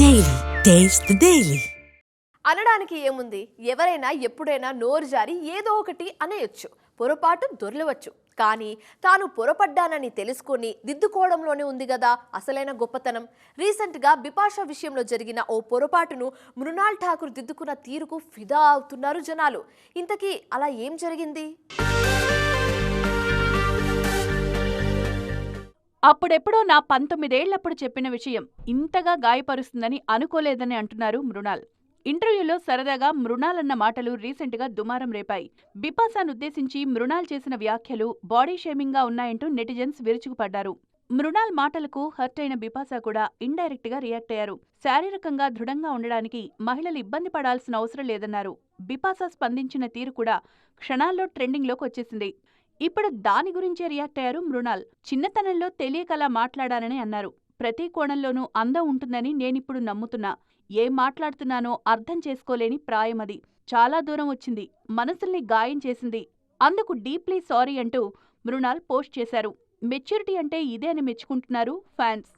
Daily taste daily అనడానికి ఏముంది? ఎవరైనా ఎప్పుడైనా నోరు జారి ఏదో ఒకటి అనేయొచ్చు. పొరపాటు దొరలవచ్చు. కానీ తాను పొరపడ్డానని తెలుసుకొని దిద్దుకోవడంలోనే ఉంది కదా అసలైన గొప్పతనం. రీసెంట్గా బిపాషా విషయంలో జరిగిన ఓ పొరపాటును మృణాల్ ఠాకూర్ దిద్దుకున్న తీరుకు ఫిదా అవుతున్నారు జనాలు. ఇంతకీ అలా ఏం జరిగింది? అప్పుడెప్పుడో నా పంతొమ్మిదేళ్ళప్పుడు చెప్పిన విషయం ఇంతగా గాయపరుస్తుందని అనుకోలేదని అంటున్నారు మృణాల్. ఇంటర్వ్యూలో సరదాగా మృణాల్ అన్న మాటలు రీసెంట్గా దుమారం రేపాయి. బిపాసాను ఉద్దేశించి మృణాల్ చేసిన వ్యాఖ్యలు బాడీ షేమింగ్గా ఉన్నాయంటూ నెటిజన్స్ విరుచుకుపడ్డారు. మృణాల్ మాటలకు హర్ట్ అయిన బిపాసా కూడా ఇండైరెక్ట్గా రియాక్ట్ అయ్యారు. శారీరకంగా దృఢంగా ఉండడానికి మహిళలు ఇబ్బంది పడాల్సిన అవసరం లేదన్నారు. బిపాసా స్పందించిన తీరు కూడా క్షణాల్లో ట్రెండింగ్లోకి వచ్చేసింది. ఇప్పుడు దాని గురించే రియాక్ట్ అయ్యారు మృణాల్. చిన్నతనంలో తెలియకలా మాట్లాడానని అన్నారు. ప్రతి కోణంలోనూ అందం ఉంటుందని నేనిప్పుడు నమ్ముతున్నా. ఏం మాట్లాడుతున్నానో అర్థం చేసుకోలేని ప్రాయమది చాలా దూరం వచ్చింది. మనసుల్ని గాయం చేసింది. అందుకు డీప్లీ సారీ అంటూ మృణాల్ పోస్ట్ చేశారు. మెచ్యూరిటీ అంటే ఇదే అని మెచ్చుకుంటున్నారు ఫ్యాన్స్.